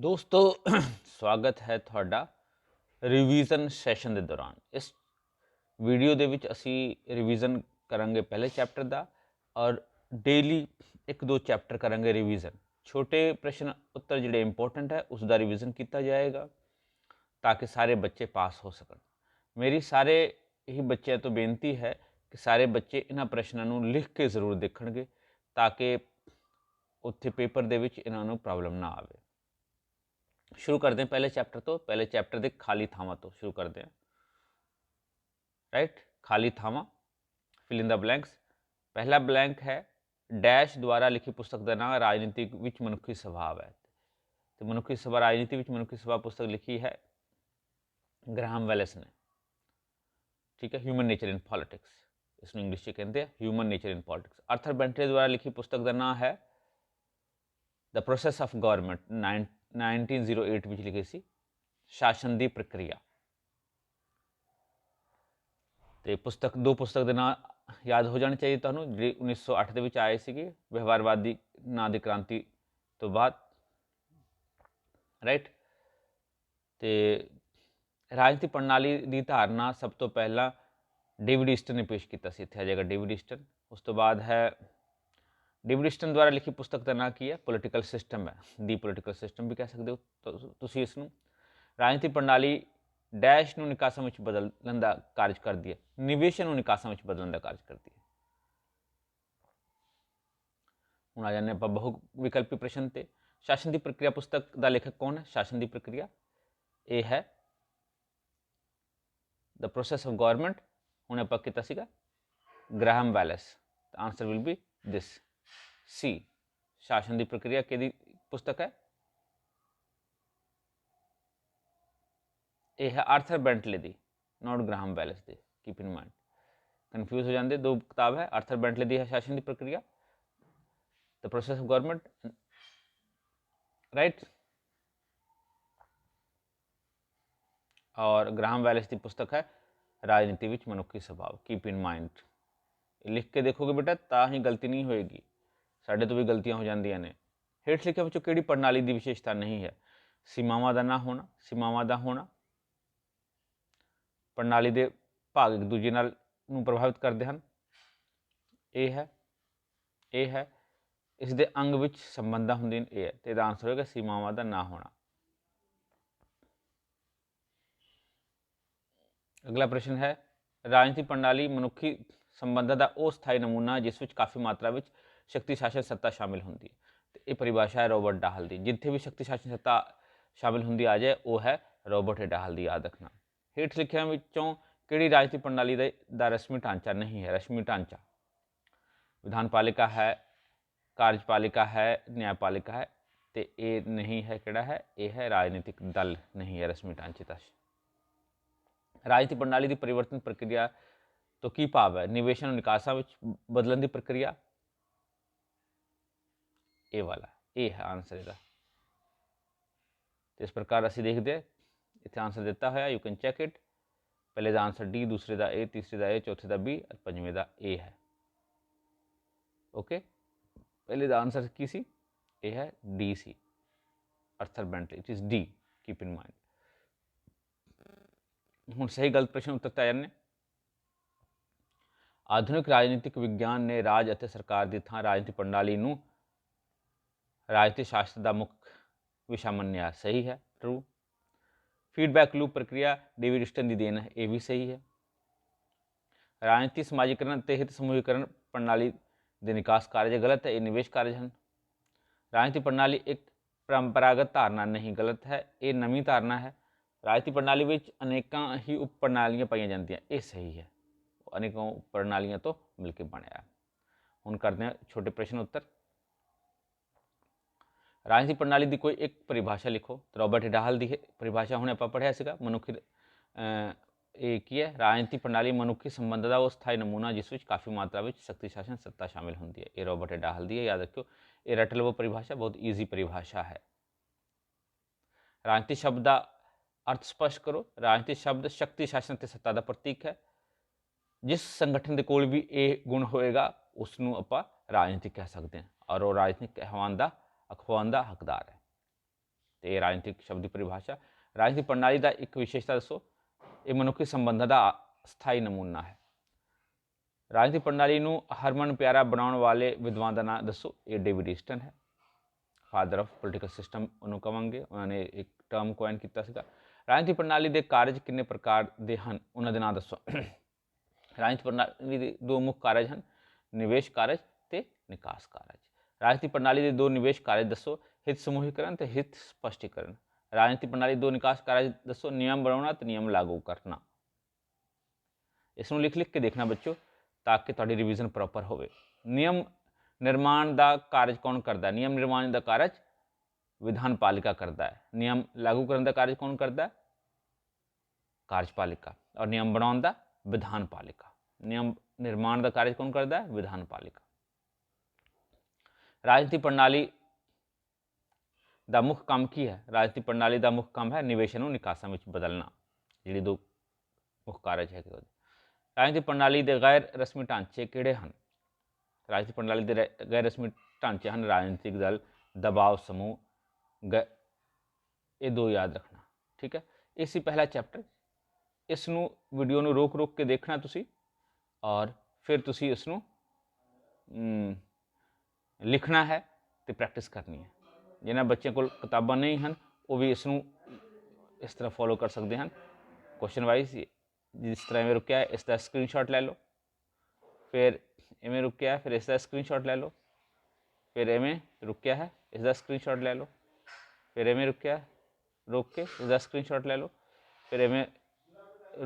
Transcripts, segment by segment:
ਦੋਸਤੋ, ਸਵਾਗਤ ਹੈ ਤੁਹਾਡਾ ਰਿਵੀਜ਼ਨ ਸੈਸ਼ਨ ਦੇ ਦੌਰਾਨ। ਇਸ ਵੀਡੀਓ ਦੇ ਵਿੱਚ ਅਸੀਂ ਰਿਵੀਜ਼ਨ ਕਰਾਂਗੇ ਪਹਿਲੇ ਚੈਪਟਰ ਦਾ ਔਰ ਡੇਲੀ ਇੱਕ ਦੋ ਚੈਪਟਰ ਕਰਾਂਗੇ ਰਿਵੀਜ਼ਨ ਛੋਟੇ ਪ੍ਰਸ਼ਨ ਉੱਤਰ ਜਿਹੜੇ ਇੰਪੋਰਟੈਂਟ ਹੈ, ਉਸ ਦਾ ਰਿਵੀਜ਼ਨ ਕੀਤਾ ਜਾਏਗਾ ਤਾਂ ਕਿ ਸਾਰੇ ਬੱਚੇ ਪਾਸ ਹੋ ਸਕਣ। ਮੇਰੀ ਸਾਰੇ ਹੀ ਬੱਚਿਆਂ ਤੋਂ ਬੇਨਤੀ ਹੈ ਕਿ ਸਾਰੇ ਬੱਚੇ ਇਹਨਾਂ ਪ੍ਰਸ਼ਨਾਂ ਨੂੰ ਲਿਖ ਕੇ ਜ਼ਰੂਰ ਦੇਖਣਗੇ ਤਾਂ ਕਿ ਉੱਥੇ ਪੇਪਰ ਦੇ ਵਿੱਚ ਇਹਨਾਂ ਨੂੰ ਪ੍ਰੋਬਲਮ ਨਾ ਆਵੇ। ਸ਼ੁਰੂ ਕਰਦੇ ਹਾਂ ਪਹਿਲੇ ਚੈਪਟਰ ਤੋਂ ਪਹਿਲੇ ਚੈਪਟਰ ਦੇ ਖਾਲੀ ਥਾਵਾਂ ਤੋਂ ਸ਼ੁਰੂ ਕਰਦੇ ਹਾਂ ਰਾਈਟ ਖਾਲੀ ਥਾਵਾਂ ਫਿਲ ਇਨ ਦਾ ਬਲੈਂਕਸ ਪਹਿਲਾ ਬਲੈਂਕ ਹੈ ਡੈਸ਼ ਦੁਆਰਾ ਲਿਖੀ ਪੁਸਤਕ ਦਾ ਨਾਮ ਰਾਜਨੀਤੀ ਵਿੱਚ ਮਨੁੱਖੀ ਸੁਭਾਅ ਹੈ ਤੇ ਮਨੁੱਖੀ ਸੁਭਾਅ ਰਾਜਨੀਤੀ ਵਿੱਚ ਮਨੁੱਖੀ ਸੁਭਾਅ ਪੁਸਤਕ ਲਿਖੀ ਹੈ ਗ੍ਰਾਹਮ ਵੈਲਸ ਨੇ ਠੀਕ ਹੈ ਹਿਊਮਨ ਨੇਚਰ ਇਨ ਪੋਲਿਟਿਕਸ ਇਸ ਨੂੰ ਇੰਗਲਿਸ਼ 'ਚ ਕਹਿੰਦੇ ਆ human nature in politics Arthur Bentley ਦੁਆਰਾ ਲਿਖੀ ਪੁਸਤਕ ਦਾ ਨਾਮ ਹੈ ਦ ਪ੍ਰੋਸੈਸ ਆਫ ਗਵਰਨਮੈਂਟ 1908 ਵਿੱਚ ਲਿਖੀ ਸੀ, ਸ਼ਾਸਨ ਦੀ ਪ੍ਰਕਿਰਿਆ। ਤੇ ਪੁਸਤਕ, ਦੋ ਪੁਸਤਕ ਦੇ ਨਾਂ ਯਾਦ ਹੋ ਜਾਣੇ ਚਾਹੀਦੇ ਤੁਹਾਨੂੰ, ਜਿਹੜੀ 1908 ਦੇ ਵਿੱਚ ਆਏ ਸੀਗੇ, ਵਿਵਹਾਰਵਾਦੀ ਨਾਂ ਦੀ ਕ੍ਰਾਂਤੀ ਤੋਂ ਬਾਅਦ। ਰਾਈਟ ਤੇ ਰਾਜਨੀਤੀ ਪ੍ਰਣਾਲੀ ਦੀ ਧਾਰਨਾ ਸਭ ਤੋਂ ਪਹਿਲਾਂ ਡੇਵਿਡ ਈਸਟਨ ਨੇ ਪੇਸ਼ ਕੀਤਾ ਸੀ, ਇੱਥੇ ਆ ਜਾਏਗਾ ਡੇਵਿਡ ਈਸਟਨ। ਉਸ ਤੋਂ ਬਾਅਦ ਹੈ ਡੇਵਿਡ ਦੁਆਰਾ ਲਿਖੀ ਪੁਸਤਕ ਦਾ ਨਾਂ ਕੀ ਹੈ? ਪੋਲਿਟੀਕਲ ਸਿਸਟਮ ਹੈ। ਦੀ ਪੋਲਿਟੀਕਲ ਸਿਸਟਮ ਵੀ ਕਹਿ ਸਕਦੇ ਹੋ ਤੁਸੀਂ ਇਸ ਨੂੰ ਰਾਜਨੀਤੀ ਪ੍ਰਣਾਲੀ ਡੈਸ਼ ਨੂੰ ਨਿਕਾਸਾਂ ਵਿੱਚ ਬਦਲਣ ਦਾ ਕਾਰਜ ਕਰਦੀ ਹੈ। ਨਿਵੇਸ਼ ਨੂੰ ਨਿਕਾਸਾਂ ਵਿੱਚ ਬਦਲਣ ਦਾ ਕਾਰਜ ਕਰਦੀ ਹੈ। ਹੁਣ ਆ ਜਾਂਦੇ ਆਪਾਂ ਬਹੁ ਵਿਕਲਪੀ ਪ੍ਰਸ਼ਨ ਤੇ। ਸ਼ਾਸਨ ਦੀ ਪ੍ਰਕਿਰਿਆ ਪੁਸਤਕ ਦਾ ਲੇਖਕ ਕੌਣ ਹੈ? ਸ਼ਾਸਨ ਦੀ ਪ੍ਰਕਿਰਿਆ ਇਹ ਹੈ ਦ ਪ੍ਰੋਸੈਸ ਆਫ ਗਵਰਨਮੈਂਟ ਹੁਣ ਆਪਾਂ ਕੀਤਾ ਸੀਗਾ Graham Wallas. The answer will be this C. ਸ਼ਾਸਨ ਦੀ ਪ੍ਰਕਿਰਿਆ ਕਿਹਦੀ ਪੁਸਤਕ ਹੈ? ਇਹ ਹੈ ਆਰਥਰ ਬੈਂਟਲੇ ਦੀ, ਨਾਟ ਗ੍ਰਾਹਮ ਵੈਲਸ ਦੀ, ਕੀਪ ਇਨ ਮਾਈਂਡ। ਕਨਫਿਊਜ਼ ਹੋ ਜਾਂਦੇ, ਦੋ ਕਿਤਾਬ ਹੈ, ਆਰਥਰ ਬੈਂਟਲੇ ਦੀ ਹੈ ਸ਼ਾਸਨ ਦੀ ਪ੍ਰਕਿਰਿਆ the process of government right ਔਰ ਗ੍ਰਾਹਮ ਵੈਲਸ ਦੀ ਪੁਸਤਕ ਹੈ, ਰਾਜਨੀਤੀ ਵਿੱਚ ਮਨੁੱਖੀ ਸੁਭਾਅ, ਕੀਪ ਇਨ ਮਾਈਂਡ। ਲਿਖ ਕੇ ਦੇਖੋਗੇ ਬੇਟਾ, ਤਾਂ ਹੀ ਗਲਤੀ ਨਹੀਂ ਹੋਏਗੀ। ਸਾਡੇ ਤੋਂ ਵੀ ਗਲਤੀਆਂ ਹੋ ਜਾਂਦੀਆਂ ਨੇ। ਹੇਠ ਲਿਖਿਆਂ ਵਿੱਚੋਂ ਕਿਹੜੀ ਪ੍ਰਣਾਲੀ ਦੀ ਵਿਸ਼ੇਸ਼ਤਾ ਨਹੀਂ ਹੈ? ਸੀਮਾਵਾਂ ਦਾ ਨਾ ਹੋਣਾ, ਸੀਮਾਵਾਂ ਦਾ ਹੋਣਾ। ਪ੍ਰਣਾਲੀ ਦੇ ਭਾਗ ਇੱਕ ਦੂਜੇ ਨਾਲ ਨੂੰ ਪ੍ਰਭਾਵਿਤ ਕਰਦੇ ਹਨ। ਇਹ ਹੈ ਇਹ ਹੈ, ਇਸ ਦੇ ਅੰਗ ਵਿੱਚ ਸੰਬੰਧਾਂ ਹੁੰਦੀਆਂ ਨੇ, ਇਹ ਹੈ। ਤੇ ਇਹਦਾ ਆਨਸਰ ਹੋਏਗਾ ਸੀਮਾਵਾਂ ਦਾ ਨਾ ਹੋਣਾ। ਅਗਲਾ ਪ੍ਰਸ਼ਨ ਹੈ ਰਾਜਨੀਤੀ ਪ੍ਰਣਾਲੀ ਮਨੁੱਖੀ ਸੰਬੰਧਾਂ ਦਾ ਉਹ ਸਥਾਈ ਨਮੂਨਾ ਜਿਸ ਵਿੱਚ ਕਾਫੀ ਮਾਤਰਾ ਵਿੱਚ ਸ਼ਕਤੀ ਸ਼ਾਸਨ ਸੱਤਾ ਸ਼ਾਮਿਲ ਹੁੰਦੀ ਹੈ। ਤੇ ਇਹ ਪਰਿਭਾਸ਼ਾ ਹੈ ਰੋਬਰਟ ਡਾਹਲ ਦੀ। ਜਿੱਥੇ ਵੀ ਸ਼ਕਤੀ ਸ਼ਾਸਨ ਸੱਤਾ ਸ਼ਾਮਿਲ ਹੁੰਦੀ ਆ ਜਾਏ, ਉਹ ਹੈ ਰੋਬਰਟ ਡਾਹਲ ਦੀ ਯਾਦ ਰੱਖਣਾ। ਹੇਠ ਲਿਖਿਆਂ ਵਿੱਚੋਂ ਕਿਹੜੀ ਰਾਜਨੀਤੀ ਪ੍ਰਣਾਲੀ ਦਾ ਦਾ ਰਸਮੀ ਢਾਂਚਾ ਨਹੀਂ ਹੈ? ਰਸਮੀ ਢਾਂਚਾ। ਵਿਧਾਨ ਪਾਲਿਕਾ ਹੈ ਕਾਰਜਪਾਲਿਕਾ ਹੈ ਨਿਆਂਪਾਲਿਕਾ ਹੈ ਤੇ ਇਹ ਨਹੀਂ ਹੈ ਕਿਹੜਾ ਹੈ? ਇਹ ਹੈ ਰਾਜਨੀਤਿਕ ਦਲ ਨਹੀਂ ਹੈ ਰਸਮੀ ਢਾਂਚੇ ਦਾ। ਰਾਜਨੀਤੀ ਪ੍ਰਣਾਲੀ ਦੀ ਪਰਿਵਰਤਨ ਪ੍ਰਕਿਰਿਆ ਤੋਂ ਕੀ ਭਾਵ ਹੈ? ਨਿਵੇਸ਼ਨ ਨਿਕਾਸਾਂ ਵਿੱਚ ਬਦਲਣ ਦੀ ਪ੍ਰਕਿਰਿਆ ਇਹ ਵਾਲਾ, ਇਹ ਹੈ ਆਨਸਰ ਇਹਦਾ। ਤੇ ਇਸ ਪ੍ਰਕਾਰ ਅਸੀਂ ਦੇਖਦੇ ਹਾਂ, ਇੱਥੇ ਆਨਸਰ ਦਿੱਤਾ ਹੋਇਆ ਯੂ ਕੈਨ ਚੈੱਕ ਇਟ ਪਹਿਲੇ ਦਾ ਆਨਸਰ ਡੀ ਦੂਸਰੇ ਦਾ ਏ ਤੀਸਰੇ ਦਾ ਏ ਚੌਥੇ ਦਾ ਬੀ ਅਤੇ ਪੰਜਵੇਂ ਦਾ ਏ ਹੈ। ਓਕੇ ਪਹਿਲੇ ਦਾ ਆਨਸਰ ਕੀ ਸੀ? ਇਹ ਹੈ D C. Arthur Bentley it is D keep in mind ਹੁਣ ਸਹੀ ਗਲਤ ਪ੍ਰਸ਼ਨ ਉੱਤਰ ਤੇ ਨੇ। ਆਧੁਨਿਕ ਰਾਜਨੀਤਿਕ ਵਿਗਿਆਨ ਨੇ ਰਾਜ ਅਤੇ ਸਰਕਾਰ ਦੀ ਥਾਂ ਰਾਜਨੀਤੀ ਪ੍ਰਣਾਲੀ ਨੂੰ ਰਾਜਨੀਤੀ ਸ਼ਾਸਤਰ ਦਾ ਮੁੱਖ ਵਿਸ਼ਾ ਮੰਨਿਆ ਸਹੀ ਹੈ ਟਰੂ ਫੀਡਬੈਕ ਲੂਪ ਪ੍ਰਕਿਰਿਆ ਡੇਵਿਡ ਸਟਨ ਦੀ ਦੇਣ ਹੈ ਇਹ ਵੀ ਸਹੀ ਹੈ। ਰਾਜਨੀਤੀ ਸਮਾਜੀਕਰਨ ਤੇ ਹਿਤ ਸਮੂਹੀਕਰਨ ਪ੍ਰਣਾਲੀ ਦੇ ਨਿਕਾਸ ਕਾਰਜ ਗਲਤ ਹੈ, ਇਹ ਨਿਵੇਸ਼ ਕਾਰਜ ਹਨ। ਰਾਜਨੀਤੀ ਪ੍ਰਣਾਲੀ ਇੱਕ ਪਰੰਪਰਾਗਤ ਧਾਰਨਾ ਨਹੀਂ, ਗਲਤ ਹੈ, ਇਹ ਨਵੀਂ ਧਾਰਨਾ ਹੈ। ਰਾਜਨੀਤੀ ਪ੍ਰਣਾਲੀ ਵਿੱਚ ਅਨੇਕਾਂ ਹੀ ਉਪ ਪ੍ਰਣਾਲੀਆਂ ਪਾਈਆਂ ਜਾਂਦੀਆਂ, ਇਹ ਸਹੀ ਹੈ। ਅਨੇਕਾਂ ਉਪ ਪ੍ਰਣਾਲੀਆਂ ਤੋਂ ਮਿਲ ਕੇ ਬਣਿਆ। ਹੁਣ ਕਰਦੇ ਹਾਂ ਛੋਟੇ ਪ੍ਰਸ਼ਨ ਉੱਤਰ। ਰਾਜਨੀਤੀ ਪ੍ਰਣਾਲੀ ਦੀ ਕੋਈ ਇੱਕ ਪਰਿਭਾਸ਼ਾ ਲਿਖੋ ਰੋਬਰਟ ਡਾਹਲ ਦੀ ਪਰਿਭਾਸ਼ਾ ਹੁਣੇ ਆਪਾਂ ਪੜ੍ਹਿਆ ਸੀਗਾ ਮਨੁੱਖੀ ਇਹ ਕੀ ਹੈ ਰਾਜਨੀਤੀ ਪ੍ਰਣਾਲੀ ਮਨੁੱਖੀ ਸੰਬੰਧ ਦਾ ਉਹ ਸਥਾਈ ਨਮੂਨਾ ਜਿਸ ਵਿੱਚ ਕਾਫੀ ਮਾਤਰਾ ਵਿੱਚ ਸ਼ਕਤੀ ਸ਼ਾਸਨ ਸੱਤਾ ਸ਼ਾਮਿਲ ਹੁੰਦੀ ਹੈ ਇਹ ਰੋਬਰਟ ਡਾਹਲ ਦੀ ਹੈ ਯਾਦ ਰੱਖਿਓ ਇਹ ਰਟਲਵੋ ਪਰਿਭਾਸ਼ਾ ਬਹੁਤ ਈਜ਼ੀ ਪਰਿਭਾਸ਼ਾ ਹੈ ਰਾਜਨੀਤੀ ਸ਼ਬਦ ਦਾ ਅਰਥ ਸਪਸ਼ਟ ਕਰੋ ਰਾਜਨੀਤੀ ਸ਼ਬਦ ਸ਼ਕਤੀ ਸ਼ਾਸਨ ਤੇ ਸੱਤਾ ਦਾ ਪ੍ਰਤੀਕ ਹੈ ਜਿਸ ਸੰਗਠਨ ਦੇ ਕੋਲ ਵੀ ਇਹ ਗੁਣ ਹੋਏਗਾ ਉਸ ਨੂੰ ਆਪਾਂ ਰਾਜਨੀਤੀ ਕਹਿ ਸਕਦੇ ਹਾਂ ਔਰ ਉਹ ਰਾਜਨੀਤਿਕ ਅਖਵਾਨ ਦਾ ਅਖਵਾਉਣ ਦਾ ਹੱਕਦਾਰ ਹੈ। ਤੇ ਇਹ ਰਾਜਨੀਤਿਕ ਸ਼ਬਦ ਦੀ ਪਰਿਭਾਸ਼ਾ, ਰਾਜਨੀਤਿਕ ਪ੍ਰਣਾਲੀ ਦਾ ਇੱਕ ਵਿਸ਼ੇਸ਼ਤਾ ਦੱਸੋ, ਇਹ ਮਨੁੱਖੀ ਸੰਬੰਧਾਂ ਦਾ ਸਥਾਈ ਨਮੂਨਾ ਹੈ। ਰਾਜਨੀਤਿਕ ਪ੍ਰਣਾਲੀ ਨੂੰ ਹਰਮਨ ਪਿਆਰਾ ਬਣਾਉਣ ਵਾਲੇ ਵਿਦਵਾਨ ਦਾ ਨਾਮ ਦੱਸੋ, ਇਹ ਡੇਵਿਡ ਈਸਟਨ ਹੈ। ਫਾਦਰ ਆਫ ਪੋਲੀਟੀਕਲ ਸਿਸਟਮ ਉਹਨੂੰ ਕਵਾਂਗੇ, ਉਹਨਾਂ ਨੇ ਇੱਕ ਟਰਮ ਕੋਇਨ ਕੀਤਾ ਸੀਗਾ। ਰਾਜਨੀਤਿਕ ਪ੍ਰਣਾਲੀ ਦੇ ਕਾਰਜ ਕਿੰਨੇ ਪ੍ਰਕਾਰ ਦੇ ਹਨ, ਉਹਨਾਂ ਦੇ ਨਾਮ ਦੱਸੋ। ਰਾਜਨੀਤਿਕ ਪ੍ਰਣਾਲੀ ਦੇ ਦੋ ਮੁੱਖ ਕਾਰਜ ਹਨ, ਨਿਵੇਸ਼ ਕਾਰਜ ਤੇ ਨਿਕਾਸ ਕਾਰਜ। ਰਾਜਨੀਤਿਕ ਪ੍ਰਣਾਲੀ ਦੇ ਦੋ ਨਿਵੇਸ਼ ਕਾਰਜ ਦੱਸੋ ਹਿੱਤ ਸਮੂਹੀਕਰਨ ਤੇ ਹਿੱਤ ਸਪਸ਼ਟੀਕਰਨ ਰਾਜਨੀਤਿਕ ਪ੍ਰਣਾਲੀ ਦੇ ਦੋ ਨਿਕਾਸ ਕਾਰਜ ਦੱਸੋ ਨਿਯਮ ਬਣਾਉਣਾ ਤੇ ਨਿਯਮ ਲਾਗੂ ਕਰਨਾ ਇਸ ਨੂੰ ਲਿਖ ਲਿਖ ਕੇ ਦੇਖਣਾ ਬੱਚੋ ਤਾਂ ਕਿ ਤੁਹਾਡੀ ਰਿਵੀਜ਼ਨ ਪ੍ਰੋਪਰ ਹੋਵੇ ਨਿਯਮ ਨਿਰਮਾਣ ਦਾ ਕਾਰਜ ਕੌਣ ਕਰਦਾ ਨਿਯਮ ਨਿਰਮਾਣ ਦਾ ਕਾਰਜ ਵਿਧਾਨ ਪਾਲਿਕਾ ਕਰਦਾ ਹੈ ਨਿਯਮ ਲਾਗੂ ਕਰਨ ਦਾ ਕਾਰਜ ਕੌਣ ਕਰਦਾ ਹੈ ਕਾਰਜਪਾਲਿਕਾ ਔਰ ਨਿਯਮ ਬਣਾਉਣ ਦਾ ਵਿਧਾਨ ਪਾਲਿਕਾ ਨਿਯਮ ਨਿਰਮਾਣ ਦਾ ਕਾਰਜ ਕੌਣ ਕਰਦਾ ਹੈ ਵਿਧਾਨ ਪਾਲਿਕਾ ਰਾਜਨੀਤੀ ਪ੍ਰਣਾਲੀ ਦਾ ਮੁੱਖ ਕੰਮ ਕੀ ਹੈ ਰਾਜਨੀਤੀ ਪ੍ਰਣਾਲੀ ਦਾ ਮੁੱਖ ਕੰਮ ਹੈ ਨਿਵੇਸ਼ ਨੂੰ ਨਿਕਾਸਾਂ ਵਿੱਚ ਬਦਲਣਾ ਜਿਹੜੀ ਦੋ ਮੁੱਖ ਕਾਰਜ ਹੈਗੇ ਉਹਦੇ ਰਾਜਨੀਤੀ ਪ੍ਰਣਾਲੀ ਦੇ ਗੈਰ ਰਸਮੀ ਢਾਂਚੇ ਕਿਹੜੇ ਹਨ ਰਾਜਨੀਤੀ ਪ੍ਰਣਾਲੀ ਦੇ ਰ- ਗੈਰ ਰਸਮੀ ਢਾਂਚੇ ਹਨ ਰਾਜਨੀਤਿਕ ਦਲ ਦਬਾਅ ਸਮੂਹ ਗ- ਇਹ ਦੋ ਯਾਦ ਰੱਖਣਾ ਠੀਕ ਹੈ ਇਹ ਸੀ ਪਹਿਲਾ ਚੈਪਟਰ ਇਸ ਨੂੰ ਵੀਡੀਓ ਨੂੰ ਰੋਕ ਰੋਕ ਕੇ ਦੇਖਣਾ ਤੁਸੀਂ ਔਰ ਫਿਰ ਤੁਸੀਂ ਇਸ ਨੂੰ ਲਿਖਣਾ ਹੈ ਤੇ ਪ੍ਰੈਕਟਿਸ ਕਰਨੀ ਹੈ ਜਿਨ੍ਹਾਂ ਬੱਚਿਆਂ ਕੋਲ ਕਿਤਾਬਾਂ ਨਹੀਂ ਹਨ ਉਹ ਵੀ ਇਸ ਨੂੰ ਇਸ ਤਰ੍ਹਾਂ ਫੋਲੋ ਕਰ ਸਕਦੇ ਹਨ ਕੁਐਸਚਨ ਵਾਈਜ਼ ਜਿਸ ਤਰ੍ਹਾਂ ਮੈਂ ਰੁਕਿਆ ਹੈ, ਇਸ ਦਾ ਸਕਰੀਨਸ਼ਾਟ ਲੈ ਲਓ ਫਿਰ ਐਵੇਂ ਰੁਕਿਆ ਹੈ, ਫਿਰ ਇਸ ਦਾ ਸਕਰੀਨਸ਼ਾਟ ਲੈ ਲਓ ਫਿਰ ਐਵੇਂ ਰੁਕਿਆ ਹੈ ਇਸ ਦਾ ਸਕਰੀਨਸ਼ਾਟ ਲੈ ਲਓ ਫਿਰ ਐਵੇਂ ਰੁਕਿਆ ਹੈ, ਰੋਕ ਕੇ ਇਸ ਦਾ ਸਕਰੀਨਸ਼ਾਟ ਲੈ ਲਓ ਫਿਰ ਐਵੇਂ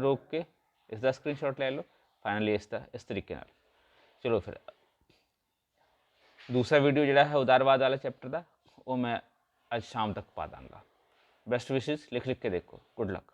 ਰੋਕ ਕੇ ਇਸ ਦਾ ਸਕਰੀਨਸ਼ਾਟ ਲੈ ਲਓ ਫਾਈਨਲੀ ਇਸ ਦਾ ਇਸ ਤਰੀਕੇ ਨਾਲ ਚਲੋ ਫਿਰ ਦੂਸਰਾ ਵੀਡੀਓ ਜਿਹੜਾ ਹੈ ਉਦਾਰਵਾਦ ਵਾਲਾ ਚੈਪਟਰ ਦਾ, ਉਹ ਮੈਂ ਅੱਜ ਸ਼ਾਮ ਤੱਕ ਪਾ ਦਾਂਗਾ। ਬੈਸਟ ਵਿਸ਼ੇਸ ਲਿਖ ਲਿਖ ਕੇ ਦੇਖੋ। Good luck